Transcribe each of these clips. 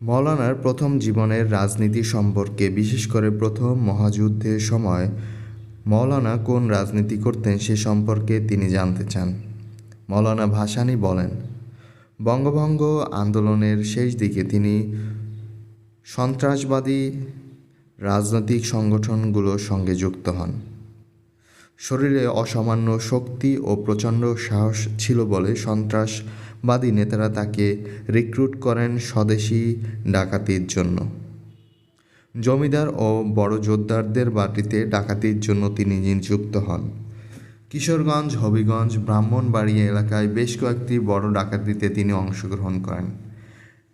মৌলানার প্রথম জীবনের রাজনীতি সম্পর্কে, বিশেষ করে প্রথম মহাযুদ্ধের সময়, মৌলানা কোন রাজনীতি করতেন সে সম্পর্কে তিনি জানতে চান। মৌলানা ভাসানী বলেন, বঙ্গভঙ্গ আন্দোলনের শেষ দিকে তিনি সন্ত্রাসবাদী রাজনৈতিক সংগঠনগুলোর সঙ্গে যুক্ত হন। শরীরে অসামান্য শক্তি ও প্রচণ্ড সাহস ছিল বলে সন্ত্রাসবাদী নেতারা তাকে রিক্রুট করেন স্বদেশি ডাকাতির জন্য। জমিদার ও বড় জোরদারদের বাটিতে ডাকাতির জন্য তিনি নিযুক্ত হন। কিশোরগঞ্জ, হবিগঞ্জ, ব্রাহ্মণবাড়িয়া এলাকায় বেশ কয়েকটি বড় ডাকাতিতে তিনি অংশগ্রহণ করেন।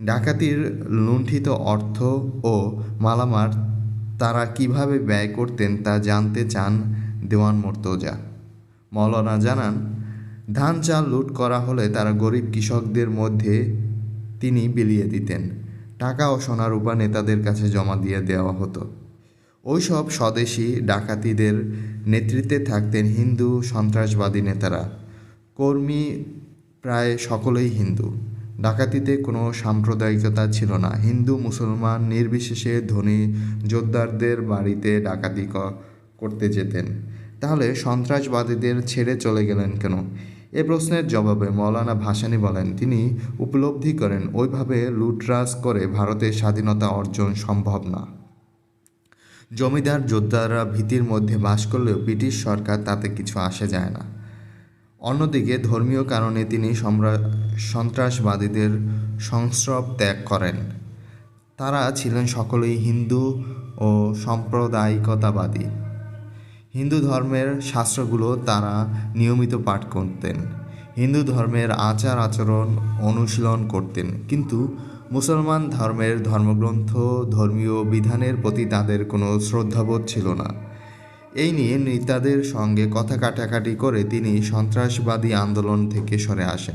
ডাকাতির লুণ্ঠিত অর্থ ও মালামার তারা কীভাবে ব্যয় করতেন তা জানতে চান দেওয়ান মর্তজা। মৌলানা জানান, ধান চাল লুট করা হলে তারা গরিব কৃষকদের মধ্যে তিনি বিলিয়ে দিতেন। টাকা ও সোনা রূপা নেতাদের কাছে জমা দিয়ে দেওয়া হতো। ওইসব স্বদেশী ডাকাতিদের নেতৃত্বে থাকতেন হিন্দু সন্ত্রাসবাদী নেতারা। কর্মী প্রায় সকলেই হিন্দু। ডাকাতিতে কোনো সাম্প্রদায়িকতা ছিল না। হিন্দু, মুসলমান, নির্বিশেষে ধনী জোরদারদের বাড়িতে ডাকাতি করতে যেতেন। তাহলে সন্ত্রাসবাদীদের ছেড়ে চলে গেলেন কেন? এ প্রশ্নের জবাবে মৌলানা ভাসানি বলেন, তিনি উপলব্ধি করেন, ওইভাবে লুটরাজ করে ভারতের স্বাধীনতা অর্জন সম্ভব না। জমিদার, যোদ্ধারা ভীতির মধ্যে বাস করলেও ব্রিটিশ সরকার তাতে কিছু আসে যায় না। অন্যদিকে ধর্মীয় কারণে তিনি সন্ত্রাসবাদীদের সংস্রব ত্যাগ করেন। তারা ছিলেন সকলেই হিন্দু ও সাম্প্রদায়িকতাবাদী। হিন্দু ধর্মের শাস্ত্রগুলো তারা নিয়মিত পাঠ করতেন। হিন্দু ধর্মের আচার আচরণ অনুশীলন করতেন। কিন্তু মুসলমান ধর্মের ধর্মগ্রন্থ, ধর্মীয় বিধানের প্রতি তাদের কোনো শ্রদ্ধাবোধ ছিল না। এই নিয়ে নেতাদের সঙ্গে কথা কাটাকাটি করে তিনি সন্ত্রাসবাদী আন্দোলন থেকে সরে আসেন।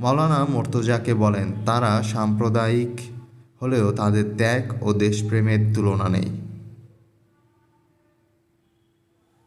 মৌলানা মোর্তজাকে বলেন, তারা সাম্প্রদায়িক হলেও তাদের ত্যাগ ও দেশপ্রেমের তুলনা নেই।